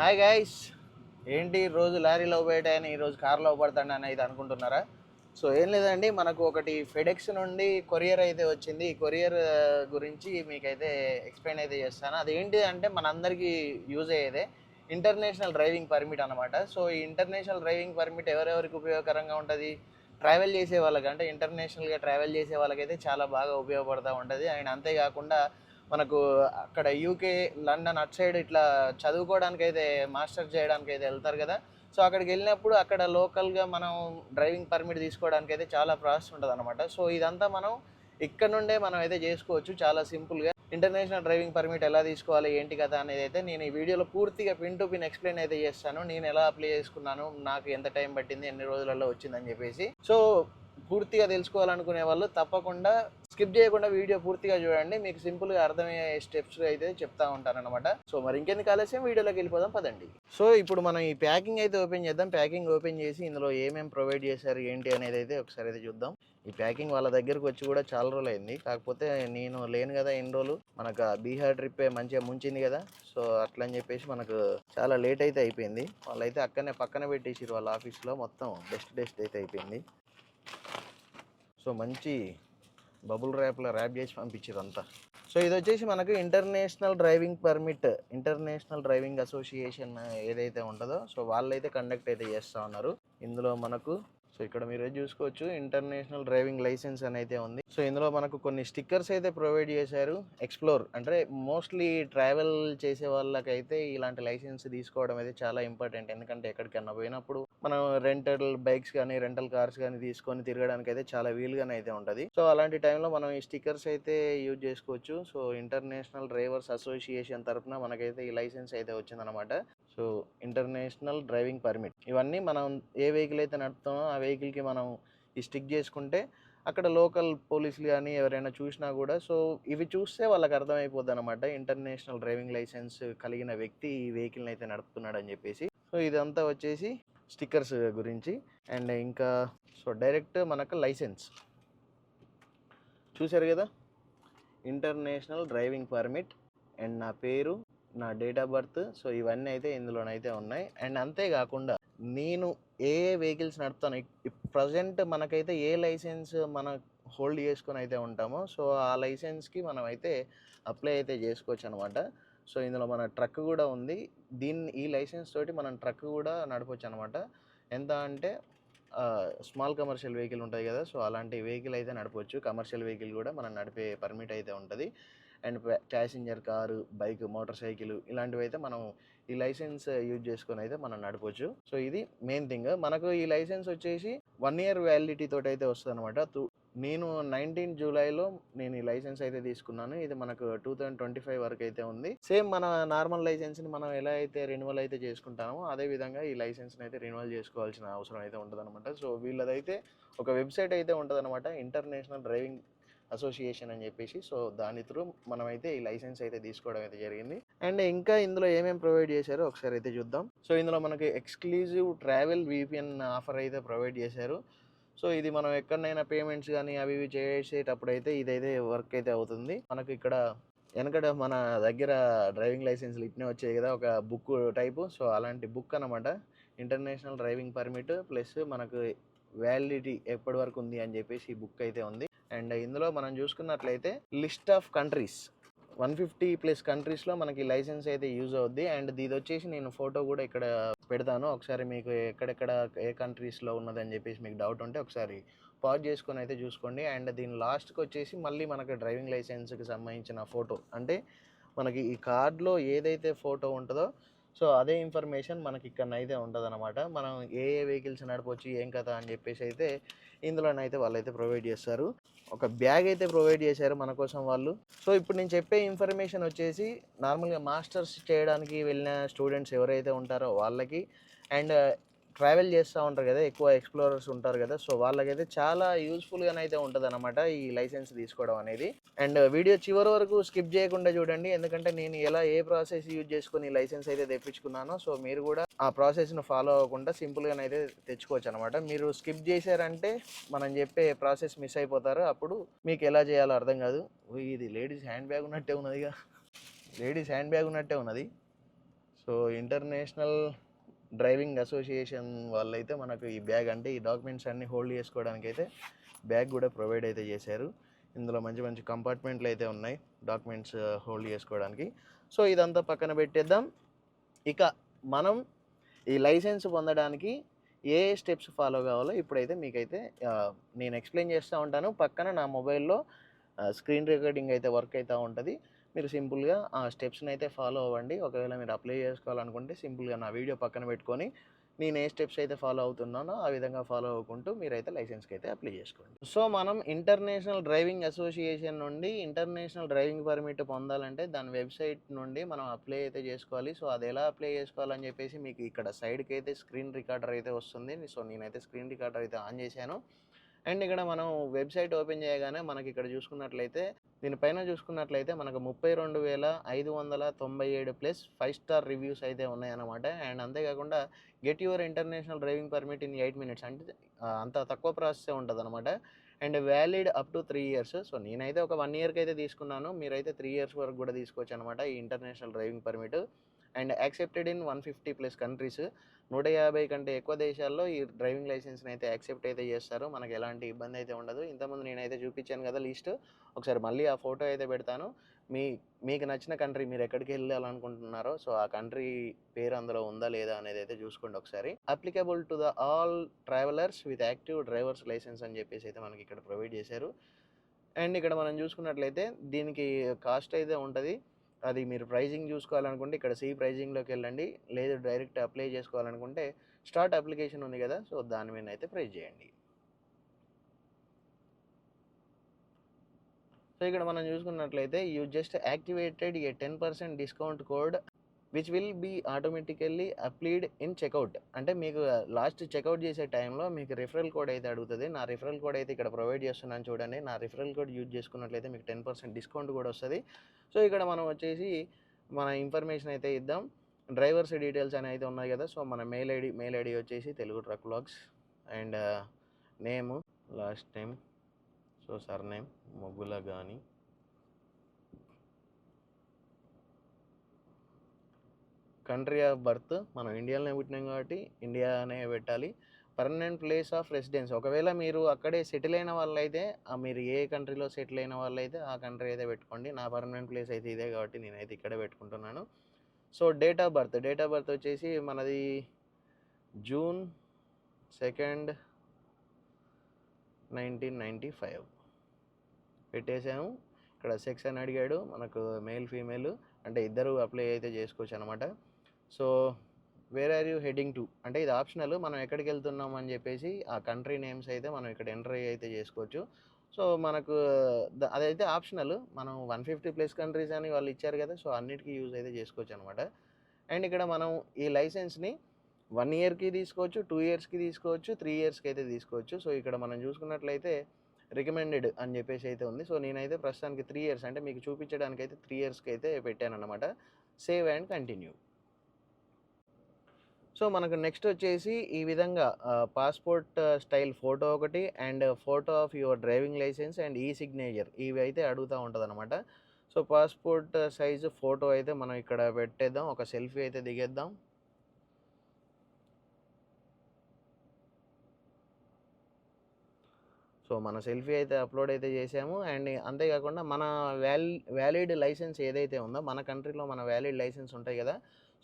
Hi guys ఏంటి రోజు లారీలో పోయేటాయని ఈరోజు కార్లో పడతాను అని అయితే అనుకుంటున్నారా? సో ఏం లేదండి మనకు ఒకటి ఫెడెక్స్ నుండి కొరియర్ అయితే వచ్చింది. ఈ కొరియర్ గురించి మీకైతే ఎక్స్ప్లెయిన్ అయితే చేస్తాను. అది ఏంటి అంటే మనందరికీ యూజ్ అయ్యేదే ఇంటర్నేషనల్ డ్రైవింగ్ పర్మిట్ అనమాట సో ఈ ఇంటర్నేషనల్ డ్రైవింగ్ పర్మిట్ ఎవరెవరికి ఉపయోగకరంగా ఉంటుంది? ట్రావెల్ చేసే వాళ్ళకి అంటే ఇంటర్నేషనల్గా ట్రావెల్ చేసే వాళ్ళకైతే చాలా బాగా ఉపయోగపడుతూ ఉంటుంది. అండ్ అంతేకాకుండా మనకు అక్కడ యూకే లండన్ అటు సైడ్ ఇట్లా చదువుకోవడానికి అయితే మాస్టర్ చేయడానికి అయితే వెళ్తారు కదా. సో అక్కడికి వెళ్ళినప్పుడు అక్కడ లోకల్గా మనం డ్రైవింగ్ పర్మిట్ తీసుకోవడానికి అయితే చాలా ప్రాసెస్ ఉంటుంది అనమాట సో ఇదంతా మనం ఇక్కడ నుండే మనం అయితే చేసుకోవచ్చు. చాలా సింపుల్గా ఇంటర్నేషనల్ డ్రైవింగ్ పర్మిట్ ఎలా తీసుకోవాలి ఏంటి కదా అనేది అయితే నేను ఈ వీడియోలో పూర్తిగా పిన్ టు పిన్ ఎక్స్ప్లెయిన్ అయితే చేస్తాను. నేను ఎలా అప్లై చేసుకున్నాను నాకు ఎంత టైం పట్టింది ఎన్ని రోజులలో వచ్చిందని చెప్పేసి. సో పూర్తిగా తెలుసుకోవాలనుకునే వాళ్ళు తప్పకుండా స్కిప్ చేయకుండా వీడియో పూర్తిగా చూడండి. మీకు సింపుల్గా అర్థమయ్యే స్టెప్స్ అయితే చెప్తా ఉంటారనమాట సో మరి ఇంకెందుకు ఆలస్యం? వీడియోలోకి వెళ్ళిపోదాం పదండి. సో ఇప్పుడు మనం ఈ ప్యాకింగ్ అయితే ఓపెన్ చేద్దాం. ప్యాకింగ్ ఓపెన్ చేసి ఇందులో ఏమేమి ప్రొవైడ్ చేశారు ఏంటి అనేది అయితే ఒకసారి అయితే చూద్దాం. ఈ ప్యాకింగ్ వాళ్ళ దగ్గరకు వచ్చి కూడా చాలా రోజులు అయింది. కాకపోతే నేను లేను కదా ఎన్ని రోజులు. మనకు బీహార్ ట్రిప్ మంచిగా ముంచింది కదా. సో అట్లా అని చెప్పేసి మనకు చాలా లేట్ అయితే అయిపోయింది. వాళ్ళైతే అక్కడనే పక్కన పెట్టేసారు వాళ్ళ ఆఫీస్లో. మొత్తం బెస్ట్ బెస్ట్ అయితే అయిపోయింది. సో మంచి బబుల్ ర్యాప్లో ర్యాప్ చేసి పంపించారు అంతా సో ఇది వచ్చేసి మనకు international driving permit international driving association ఏదైతే ఉంటుందో సో వాళ్ళైతే కండక్ట్ అయితే చేస్తూ ఉన్నారు. ఇందులో మనకు సో ఇక్కడ మీరు చూసుకోవచ్చు? ఇంటర్నేషనల్ డ్రైవింగ్ లైసెన్స్ అని అయితే ఉంది. సో ఇందులో మనకు కొన్ని స్టిక్కర్స్ అయితే ప్రొవైడ్ చేశారు. ఎక్స్ప్లోర్ అంటే మోస్ట్లీ ట్రావెల్ చేసే వాళ్ళకైతే ఇలాంటి లైసెన్స్ తీసుకోవడం అయితే చాలా ఇంపార్టెంట్ ఎందుకంటే ఎక్కడికన్నా పోయినప్పుడు మనం రెంటల్ బైక్స్ కానీ రెంటల్ కార్స్ కానీ తీసుకొని తిరగడానికి అయితే చాలా వీలుగానే అయితే ఉంటుంది. సో అలాంటి టైంలో మనం ఈ స్టిక్కర్స్ అయితే యూజ్ చేసుకోవచ్చు. సో ఇంటర్నేషనల్ డ్రైవర్స్ అసోసియేషన్ తరఫున మనకైతే ఈ లైసెన్స్ అయితే వచ్చిందనమాట. So international driving permit. ఇవన్నీ మనం ఏ వెహికల్ అయితే నడుపుతామో ఆ వెహికల్కి మనం ఈ స్టిక్ చేసుకుంటే అక్కడ లోకల్ పోలీసులు కానీ ఎవరైనా చూసినా కూడా సో ఇవి చూస్తే వాళ్ళకి అర్థమైపోద్ది అనమాట ఇంటర్నేషనల్ డ్రైవింగ్ లైసెన్స్ కలిగిన వ్యక్తి ఈ వెహికల్ని అయితే నడుపుతున్నాడు అని చెప్పేసి. సో ఇదంతా వచ్చేసి స్టిక్కర్స్ గురించి. అండ్ ఇంకా సో డైరెక్ట్ మనకు లైసెన్స్. చూశారు కదా? International driving permit. అండ్ నా పేరు నా డేట్ ఆఫ్ బర్త్ సో ఇవన్నీ అయితే ఇందులోనైతే ఉన్నాయి. అండ్ అంతేకాకుండా నేను ఏ వెహికల్స్ నడుపుతాను ప్రజెంట్ మనకైతే ఏ లైసెన్స్ మన హోల్డ్ చేసుకొని అయితే ఉంటామో సో ఆ లైసెన్స్కి మనం అయితే అప్లై అయితే చేసుకోవచ్చు అనమాట సో ఇందులో మన ట్రక్ కూడా ఉంది. దీన్ని ఈ లైసెన్స్ తోటి మనం ట్రక్ కూడా నడపవచ్చు అనమాట ఎంత అంటే స్మాల్ కమర్షియల్ వెహికల్ ఉంటుంది కదా సో అలాంటి వెహికల్ అయితే నడపవచ్చు కమర్షియల్ వెహికల్ కూడా మనం నడిపే పర్మిట్ అయితే ఉంటుంది. And passenger car bike motorcycle ఇలాంటివి అయితే మనం ఈ లైసెన్స్ యూజ్ చేసుకొని అయితే మనం నడపవచ్చు సో ఇది మెయిన్ థింగ్. మనకు ఈ లైసెన్స్ వచ్చేసి వన్ ఇయర్ వ్యాలిడిటీ తోటి అయితే వస్తుంది అనమాట నేను నైన్టీన్ జూలైలో నేను ఈ లైసెన్స్ అయితే తీసుకున్నాను. ఇది మనకు టూ థౌజండ్ ట్వంటీ ఫైవ్ వరకు అయితే ఉంది. సేమ్ మన నార్మల్ లైసెన్స్ని మనం ఎలా అయితే రెన్యువల్ అయితే చేసుకుంటామో అదే విధంగా ఈ లైసెన్స్ని అయితే రెన్యువల్ చేసుకోవాల్సిన అవసరం అయితే ఉంటుంది అనమాట సో వీళ్ళదైతే ఒక వెబ్సైట్ అయితే ఉంటుంది అనమాట ఇంటర్నేషనల్ డ్రైవింగ్ అసోసియేషన్ అని చెప్పేసి. సో దాని త్రూ మనమైతే ఈ లైసెన్స్ అయితే తీసుకోవడం అయితే జరిగింది. అండ్ ఇంకా ఇందులో ఏమేమి ప్రొవైడ్ చేశారో ఒకసారి అయితే చూద్దాం. సో ఇందులో మనకి ఎక్స్క్లూజివ్ ట్రావెల్ విపిఎన్ ఆఫర్ అయితే ప్రొవైడ్ చేశారు. సో ఇది మనం ఎక్కడైనా పేమెంట్స్ కానీ అవి ఇవి చేసేటప్పుడు అయితే ఇదైతే వర్క్ అయితే అవుతుంది. మనకి ఇక్కడ వెనకడ మన దగ్గర డ్రైవింగ్ లైసెన్స్లు ఇట్నే వచ్చాయి కదా ఒక బుక్ టైపు. సో అలాంటి బుక్ అనమాట ఇంటర్నేషనల్ డ్రైవింగ్ పర్మిట్ ప్లస్ మనకు వ్యాలిడిటీ ఎప్పటి వరకు ఉంది అని చెప్పేసి ఈ బుక్ అయితే ఉంది. అండ్ ఇందులో మనం చూసుకున్నట్లయితే list of countries. One fifty plus కంట్రీస్లో మనకి లైసెన్స్ అయితే యూజ్ అవుద్ది. అండ్ ఇది వచ్చేసి నేను ఫోటో కూడా ఇక్కడ పెడతాను. ఒకసారి మీకు ఎక్కడెక్కడ ఏ కంట్రీస్లో ఉన్నదని చెప్పేసి మీకు డౌట్ ఉంటే ఒకసారి పాజ్ చేసుకొని అయితే చూసుకోండి. అండ్ దీని లాస్ట్కి వచ్చేసి మళ్ళీ మనకి డ్రైవింగ్ లైసెన్స్కి సంబంధించిన ఫోటో. అంటే మనకి ఈ కార్డ్లో ఏదైతే ఫోటో ఉంటుందో సో అదే ఇన్ఫర్మేషన్ మనకి ఇక్కడ అయితే ఉంటుంది అనమాట మనం ఏ ఏ వెహికల్స్ నడపవచ్చు ఏం కదా అని చెప్పేసి అయితే ఇందులోనైతే వాళ్ళైతే ప్రొవైడ్ చేస్తారు. ఒక బ్యాగ్ అయితే ప్రొవైడ్ చేశారు మన కోసం వాళ్ళు. సో ఇప్పుడు నేను చెప్పే ఇన్ఫర్మేషన్ వచ్చేసి నార్మల్గా మాస్టర్స్ చేయడానికి వెళ్ళిన స్టూడెంట్స్ ఎవరైతే ఉంటారో వాళ్ళకి అండ్ ట్రావెల్ చేస్తూ ఉంటారు కదా ఎక్కువ ఎక్స్ప్లోరర్స్ ఉంటారు కదా సో వాళ్ళకైతే చాలా యూస్ఫుల్గానే అయితే ఉంటుంది అనమాట ఈ లైసెన్స్ తీసుకోవడం అనేది. అండ్ వీడియో చివరి వరకు స్కిప్ చేయకుండా చూడండి ఎందుకంటే నేను ఎలా ఏ ప్రాసెస్ యూజ్ చేసుకుని లైసెన్స్ అయితే తెప్పించుకున్నానో సో మీరు కూడా ఆ ప్రాసెస్ను ఫాలో అవ్వకుండా సింపుల్గానైతే తెచ్చుకోవచ్చు అనమాట మీరు స్కిప్ చేశారంటే మనం చెప్పే ప్రాసెస్ మిస్ అయిపోతారు అప్పుడు మీకు ఎలా చేయాలో అర్థం కాదు. ఇది లేడీస్ హ్యాండ్ బ్యాగ్ ఉన్నట్టే ఉన్నదిగా. లేడీస్ హ్యాండ్ బ్యాగ్ ఉన్నట్టే ఉన్నది. సో ఇంటర్నేషనల్ డ్రైవింగ్ అసోసియేషన్ వాళ్ళైతే మనకు ఈ బ్యాగ్ అంటే ఈ డాక్యుమెంట్స్ అన్నీ హోల్డ్ చేసుకోవడానికి అయితే బ్యాగ్ కూడా ప్రొవైడ్ అయితే చేశారు. ఇందులో మంచి మంచి కంపార్ట్మెంట్లు అయితే ఉన్నాయి డాక్యుమెంట్స్ హోల్డ్ చేసుకోవడానికి. సో ఇదంతా పక్కన పెట్టేద్దాం. ఇక మనం ఈ లైసెన్స్ పొందడానికి ఏ స్టెప్స్ ఫాలో కావాలో ఇప్పుడైతే మీకైతే నేను ఎక్స్ప్లెయిన్ చేస్తూ ఉంటాను. పక్కన నా మొబైల్లో స్క్రీన్ రికార్డింగ్ అయితే వర్క్ అవుతూ ఉంటుంది. మీరు సింపుల్గా ఆ స్టెప్స్ని అయితే ఫాలో అవ్వండి. ఒకవేళ మీరు అప్లై చేసుకోవాలనుకుంటే సింపుల్గా నా వీడియో పక్కన పెట్టుకొని నేను ఏ స్టెప్స్ అయితే ఫాలో అవుతున్నానో ఆ విధంగా ఫాలో అవ్వకుంటూ మీరైతే లైసెన్స్కి అయితే అప్లై చేసుకోండి. సో మనం ఇంటర్నేషనల్ డ్రైవింగ్ అసోసియేషన్ నుండి ఇంటర్నేషనల్ డ్రైవింగ్ పర్మిట్ పొందాలంటే దాని వెబ్సైట్ నుండి మనం అప్లై అయితే చేసుకోవాలి. సో అది ఎలా అప్లై చేసుకోవాలని చెప్పేసి మీకు ఇక్కడ సైడ్కి అయితే స్క్రీన్ రికార్డర్ అయితే వస్తుంది. సో నేనైతే స్క్రీన్ రికార్డర్ అయితే ఆన్ చేశాను. అండ్ ఇక్కడ మనం వెబ్సైట్ ఓపెన్ చేయగానే మనకి ఇక్కడ చూసుకున్నట్లయితే దీనిపైన చూసుకున్నట్లయితే మనకు ముప్పై రెండు వేల ఐదు వందల తొంభై ఏడు ప్లస్ ఫైవ్ స్టార్ రివ్యూస్ అయితే ఉన్నాయన్నమాట. అండ్ అంతేకాకుండా get your international driving permit in eight minutes అంటే అంత తక్కువ ప్రాసెస్ ఉంటుంది అనమాట and valid up to three years. So నేనైతే ఒక వన్ ఇయర్కి అయితే తీసుకున్నాను. మీరైతే త్రీ ఇయర్స్ వరకు కూడా తీసుకోవచ్చు అనమాట ఈ international driving permit. And accepted in one fifty plus countries. నూట యాభై కంటే ఎక్కువ దేశాల్లో ఈ డ్రైవింగ్ లైసెన్స్ని అయితే యాక్సెప్ట్ అయితే చేస్తారు. మనకు ఎలాంటి ఇబ్బంది అయితే ఉండదు. ఇంతకుముందు నేనైతే చూపించాను కదా లిస్ట్. ఒకసారి మళ్ళీ ఆ ఫోటో అయితే పెడతాను. మీ మీకు నచ్చిన కంట్రీ మీరు ఎక్కడికి వెళ్ళాలనుకుంటున్నారో సో ఆ కంట్రీ పేరు అందులో ఉందా లేదా అనేది అయితే చూసుకోండి ఒకసారి. Applicable to the all travellers with active drivers licence అని చెప్పేసి అయితే మనకి ఇక్కడ ప్రొవైడ్ చేశారు. అండ్ ఇక్కడ మనం చూసుకున్నట్లయితే దీనికి కాస్ట్ అయితే ఉంటుంది. అది మీరు ప్రైజింగ్ చూసుకోవాలనుకుంటే ఇక్కడ సి ప్రైజింగ్లోకి వెళ్ళండి. లేదు డైరెక్ట్ అప్లై చేసుకోవాలనుకుంటే స్టార్ట్ అప్లికేషన్ ఉంది కదా సో దాని మీద అయితే ప్రైజ్ చేయండి. సో ఇక్కడ మనం చూసుకున్నట్లయితే you just activated a ten percent discount code which will be automatically applied in checkout అంటే మీకు లాస్ట్ చెక్అవుట్ చేసే టైంలో మీకు రిఫరల్ కోడ్ అయితే అడుగుతుంది. నా రిఫరల్ కోడ్ అయితే ఇక్కడ ప్రొవైడ్ చేస్తున్నాను చూడండి. నా రిఫరల్ కోడ్ యూజ్ చేసుకున్నట్లయితే మీకు టెన్ పర్సెంట్ డిస్కౌంట్ కూడా వస్తుంది. సో ఇక్కడ మనం వచ్చేసి మన ఇన్ఫర్మేషన్ అయితే ఇద్దాం. డ్రైవర్స్ డీటెయిల్స్ అని అయితే ఉన్నాయి కదా. సో మన మెయిల్ ఐడి మెయిల్ ఐడి వచ్చేసి Telugu truck blogs and name last name so surname Moggula కానీ కంట్రీ ఆఫ్ బర్త్ మనం ఇండియాలోనే పుట్టినాం కాబట్టి ఇండియానే పెట్టాలి. పర్మనెంట్ ప్లేస్ ఆఫ్ రెసిడెన్స్ ఒకవేళ మీరు అక్కడే సెటిల్ అయిన వాళ్ళైతే ఆ మీరు ఏ కంట్రీలో సెటిల్ అయిన వాళ్ళైతే ఆ కంట్రీ అయితే పెట్టుకోండి. నా పర్మనెంట్ ప్లేస్ అయితే ఇదే కాబట్టి నేనైతే ఇక్కడే పెట్టుకుంటున్నాను. So date of birth date of birth వచ్చేసి మనది June second nineteen ninety five పెట్టేసాము ఇక్కడ సెక్స్ అని అడిగాడు. మనకు మేల్ ఫీమేల్ అంటే ఇద్దరు అప్లై అయితే చేసుకోవచ్చు అనమాట so where are you heading to అంటే ఇది ఆప్షనల్ మనం ఎక్కడికి వెళ్తున్నాం అని చెప్పేసి ఆ కంట్రీ నేమ్స్ అయితే మనం ఇక్కడ ఎంటర్ అయితే చేసుకోవచ్చు. సో మనకు అదైతే ఆప్షనల్ మనం వన్ ఫిఫ్టీ ప్లస్ కంట్రీస్ అని వాళ్ళు ఇచ్చారు కదా సో అన్నిటికీ యూజ్ అయితే చేసుకోవచ్చు అనమాట అండ్ ఇక్కడ మనం ఈ లైసెన్స్ని వన్ ఇయర్కి తీసుకోవచ్చు టూ ఇయర్స్కి తీసుకోవచ్చు త్రీ ఇయర్స్కి అయితే తీసుకోవచ్చు. సో ఇక్కడ మనం చూసుకున్నట్లయితే రికమెండెడ్ అని చెప్పేసి అయితే ఉంది. సో నేనైతే ప్రస్తుతానికి త్రీ ఇయర్స్ అంటే మీకు చూపించడానికి అయితే త్రీ ఇయర్స్కి అయితే పెట్టాను అనమాట సేవ్ అండ్ కంటిన్యూ సో మనకు నెక్స్ట్ వచ్చేసి ఈ విధంగా పాస్పోర్ట్ స్టైల్ ఫోటో ఒకటి and photo of your driving licence and ఈ సిగ్నేచర్ ఇవి అయితే అడుగుతూ ఉంటుంది అనమాట సో పాస్పోర్ట్ సైజు ఫోటో అయితే మనం ఇక్కడ పెట్టేద్దాం. ఒక సెల్ఫీ అయితే దిగేద్దాం. సో మన సెల్ఫీ అయితే అప్లోడ్ అయితే చేసాము. అండ్ అంతేకాకుండా మన వ్యాల్ వ్యాలిడ్ లైసెన్స్ ఏదైతే ఉందో మన కంట్రీలో మన వ్యాలిడ్ లైసెన్స్ ఉంటాయి కదా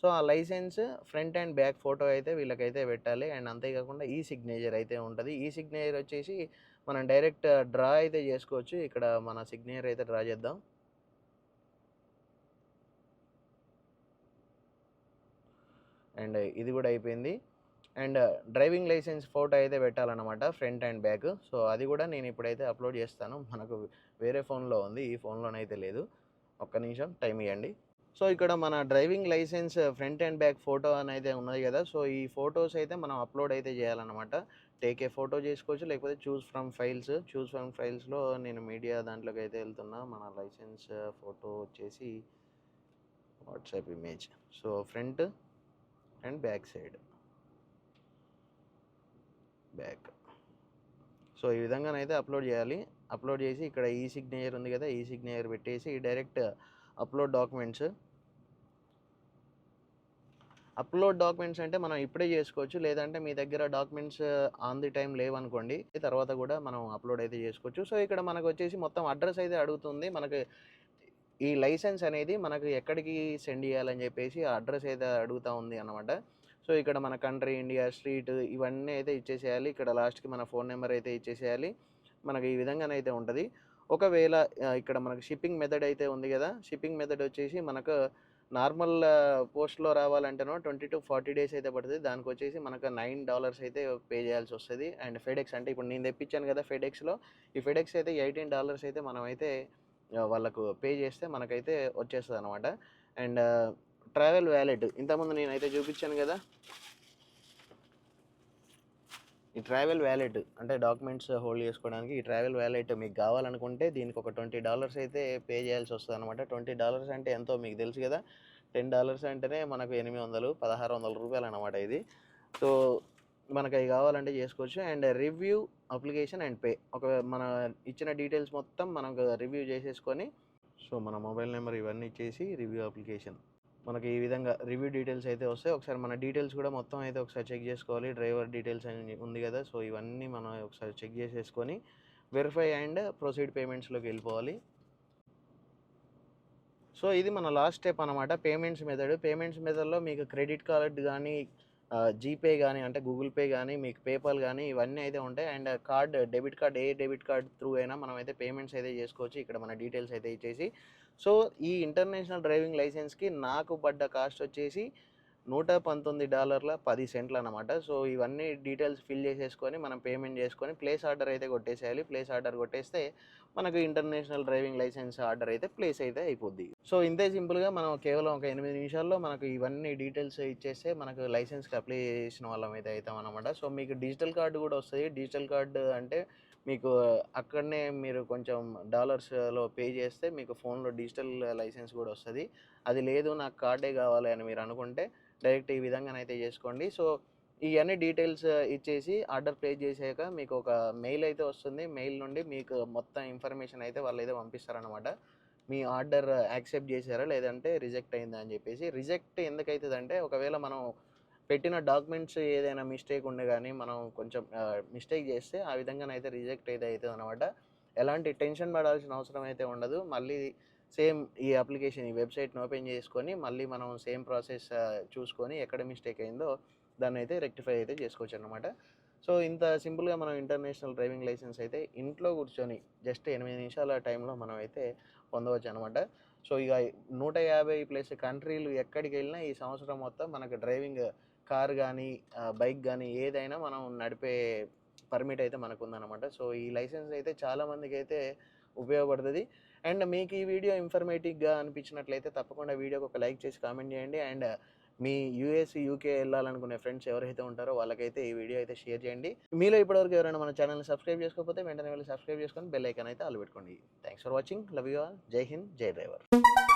సో ఆ licence front and back photo అయితే వీళ్ళకైతే పెట్టాలి. అండ్ అంతేకాకుండా ఈ సిగ్నేచర్ అయితే ఉంటుంది. ఈ సిగ్నేచర్ వచ్చేసి మనం డైరెక్ట్ డ్రా అయితే చేసుకోవచ్చు. ఇక్కడ మన సిగ్నేచర్ అయితే డ్రా చేద్దాం. అండ్ ఇది కూడా అయిపోయింది. అండ్ డ్రైవింగ్ లైసెన్స్ ఫోటో అయితే పెట్టాలన్నమాట ఫ్రంట్ అండ్ బ్యాక్. సో అది కూడా నేను ఇప్పుడైతే అప్లోడ్ చేస్తాను. మనకు వేరే ఫోన్లో ఉంది. ఈ ఫోన్లోనైతే లేదు. ఒక్క నిమిషం టైం ఇవ్వండి సో ఇక్కడ మన driving licence front and back photo అని అయితే ఉన్నది కదా. సో ఈ ఫొటోస్ అయితే మనం అప్లోడ్ అయితే చేయాలన్నమాట. టేక్ ఏ ఫోటో చేసుకోవచ్చు లేకపోతే choose from files. Choose from ఫైల్స్లో నేను మీడియా దాంట్లోకి అయితే వెళ్తున్నా. మన లైసెన్స్ ఫోటో వచ్చేసి WhatsApp image. So front and back side. Back. So ఈ విధంగానైతే అప్లోడ్ చేయాలి. అప్లోడ్ చేసి ఇక్కడ ఈ సిగ్నేచర్ ఉంది కదా ఈ సిగ్నేచర్ పెట్టేసి direct upload documents upload documents అంటే మనం ఇప్పుడే చేసుకోవచ్చు. లేదంటే మీ దగ్గర డాక్యుమెంట్స్ ఆన్ ది టైం లేవనుకోండి తర్వాత కూడా మనం అప్లోడ్ అయితే చేసుకోవచ్చు. సో ఇక్కడ మనకు వచ్చేసి మొత్తం అడ్రస్ అయితే అడుగుతుంది. మనకి ఈ లైసెన్స్ అనేది మనకు ఎక్కడికి సెండ్ చేయాలని చెప్పేసి ఆ అడ్రస్ అయితే అడుగుతూ ఉంది అనమాట సో ఇక్కడ మన కంట్రీ ఇండియా స్ట్రీట్ ఇవన్నీ అయితే ఇచ్చేసేయాలి. ఇక్కడ లాస్ట్కి మన ఫోన్ నెంబర్ అయితే ఇచ్చేసేయాలి. మనకి ఈ విధంగానైతే ఉంటుంది. ఒకవేళ ఇక్కడ మనకు షిప్పింగ్ మెథడ్ అయితే ఉంది కదా షిప్పింగ్ మెథడ్ వచ్చేసి మనకు నార్మల్ పోస్ట్లో రావాలంటేనో ట్వంటీ టు ఫార్టీ డేస్ అయితే పడుతుంది. దానికి వచ్చేసి మనకు నైన్ డాలర్స్ అయితే పే చేయాల్సి వస్తుంది. అండ్ ఫెడెక్స్ అంటే ఇప్పుడు నేను తెప్పించాను కదా ఫెడెక్స్లో. ఈ ఫెడెక్స్ అయితే ఎయిటీన్ డాలర్స్ అయితే మనం అయితే వాళ్ళకు పే చేస్తే మనకైతే వచ్చేస్తుంది అనమాట అండ్ ట్రావెల్ వ్యాలెట్. ఇంతకుముందు నేనైతే చూపించాను కదా ఈ ట్రావెల్ వ్యాలెట్ అంటే డాక్యుమెంట్స్ హోల్డ్ చేసుకోవడానికి ఈ ట్రావెల్ వ్యాలెట్ మీకు కావాలనుకుంటే దీనికి ఒక ట్వంటీ డాలర్స్ అయితే పే చేయాల్సి వస్తుంది అనమాట ట్వంటీ డాలర్స్ అంటే ఎంతో మీకు తెలుసు కదా. టెన్ డాలర్స్ అంటేనే మనకు ఎనిమిది వందలు పదహారు వందల రూపాయలు అనమాట ఇది. సో మనకు అవి కావాలంటే చేసుకోవచ్చు. And review application and pay. ఒక మన ఇచ్చిన డీటెయిల్స్ మొత్తం మనకు రివ్యూ చేసేసుకొని సో మన మొబైల్ నెంబర్ ఇవన్నీ ఇచ్చేసి రివ్యూ అప్లికేషన్. మనకి ఈ విధంగా రివ్యూ డీటెయిల్స్ అయితే వస్తాయి. ఒకసారి మన డీటెయిల్స్ కూడా మొత్తం అయితే ఒకసారి చెక్ చేసుకోవాలి. డ్రైవర్ డీటెయిల్స్ అని ఉంది కదా సో ఇవన్నీ మనం ఒకసారి చెక్ చేసేసుకొని వెరిఫై అండ్ ప్రొసీడ్ పేమెంట్స్లోకి వెళ్ళిపోవాలి. సో ఇది మన లాస్ట్ స్టెప్ అనమాట పేమెంట్స్ మెథడ్. పేమెంట్స్ మెథడ్లో మీకు క్రెడిట్ కార్డ్ కానీ జీపే కానీ అంటే గూగుల్ పే కానీ మీకు పేపాల్ కానీ ఇవన్నీ అయితే ఉంటాయి. అండ్ కార్డ్ డెబిట్ కార్డ్ ఏ డెబిట్ కార్డ్ త్రూ అయినా మనం అయితే పేమెంట్స్ అయితే చేసుకోవచ్చు. ఇక్కడ మన డీటెయిల్స్ అయితే ఇచ్చేసి సో ఈ ఇంటర్నేషనల్ డ్రైవింగ్ లైసెన్స్కి నాకు పడ్డ కాస్ట్ వచ్చేసి నూట పంతొమ్మిది డాలర్ల పది సెంట్లు అనమాట సో ఇవన్నీ డీటెయిల్స్ ఫిల్ చేసేసుకొని మనం పేమెంట్ చేసుకొని ప్లేస్ ఆర్డర్ అయితే కొట్టేసేయాలి. ప్లేస్ ఆర్డర్ కొట్టేస్తే మనకు ఇంటర్నేషనల్ డ్రైవింగ్ లైసెన్స్ ఆర్డర్ అయితే ప్లేస్ అయితే అయిపోద్ది. సో ఇంతే సింపుల్గా మనం కేవలం ఒక ఎనిమిది నిమిషాల్లో మనకు ఇవన్నీ డీటెయిల్స్ ఇచ్చేస్తే మనకు లైసెన్స్కి అప్లై చేసిన వాళ్ళం అయితే అవుతాం అనమాట సో మీకు డిజిటల్ కార్డు కూడా వస్తుంది. డిజిటల్ కార్డు అంటే మీకు అక్కడనే మీరు కొంచెం డాలర్స్లో పే చేస్తే మీకు ఫోన్లో డిజిటల్ లైసెన్స్ కూడా వస్తుంది. అది లేదు నాకు కార్డే కావాలి అని మీరు అనుకుంటే డైరెక్ట్ ఈ విధంగానైతే చేసుకోండి. సో ఇవన్నీ డీటెయిల్స్ ఇచ్చేసి ఆర్డర్ ప్లేస్ చేసాక మీకు ఒక మెయిల్ అయితే వస్తుంది. మెయిల్ నుండి మీకు మొత్తం ఇన్ఫర్మేషన్ అయితే వాళ్ళు అయితే పంపిస్తారనమాట మీ ఆర్డర్ యాక్సెప్ట్ చేశారా లేదంటే రిజెక్ట్ అయిందా అని చెప్పేసి. రిజెక్ట్ ఎందుకు అవుతుందంటే ఒకవేళ మనం పెట్టిన డాక్యుమెంట్స్ ఏదైనా మిస్టేక్ ఉండే కానీ మనం కొంచెం మిస్టేక్ చేస్తే ఆ విధంగానైతే రిజెక్ట్ అయితే అవుతుంది అనమాట ఎలాంటి టెన్షన్ పడాల్సిన అవసరం అయితే ఉండదు. మళ్ళీ సేమ్ ఈ అప్లికేషన్ ఈ వెబ్సైట్ని ఓపెన్ చేసుకొని మళ్ళీ మనం సేమ్ ప్రాసెస్ చూసుకొని ఎక్కడ మిస్టేక్ అయిందో దాన్ని అయితే రెక్టిఫై అయితే చేసుకోవచ్చు అనమాట సో ఇంత సింపుల్గా మనం ఇంటర్నేషనల్ డ్రైవింగ్ లైసెన్స్ అయితే ఇంట్లో కూర్చొని జస్ట్ ఎనిమిది నిమిషాల టైంలో మనం అయితే పొందవచ్చు అనమాట సో ఇక నూట యాభై ప్లస్ కంట్రీలు ఎక్కడికి వెళ్ళినా ఈ సంవత్సరం మొత్తం మనకు డ్రైవింగ్ కార్ కానీ బైక్ కానీ ఏదైనా మనం నడిపే పర్మిట్ అయితే మనకు ఉందన్నమాట సో ఈ లైసెన్స్ అయితే చాలామందికి అయితే ఉపయోగపడుతుంది. అండ్ మీకు ఈ వీడియో ఇన్ఫర్మేటివ్గా అనిపించినట్లయితే తప్పకుండా వీడియోకి ఒక లైక్ చేసి కామెంట్ చేయండి. అండ్ మీ యూఎస్ యూకే వెళ్ళాలనుకునే ఫ్రెండ్స్ ఎవరైతే ఉంటారో వాళ్ళకైతే ఈ వీడియో అయితే షేర్ చేయండి. మీలో ఇప్పటివరకు ఎవరైనా మన ఛానల్ని సబ్స్క్రైబ్ చేసుకోకపోతే వెంటనే వెళ్ళి సబ్స్క్రైబ్ చేసుకొని బెల్ ఐకాన్ అయితే ఆల్ పెట్టుకోండి. Thanks for watching love you all Jai Hind Jai driver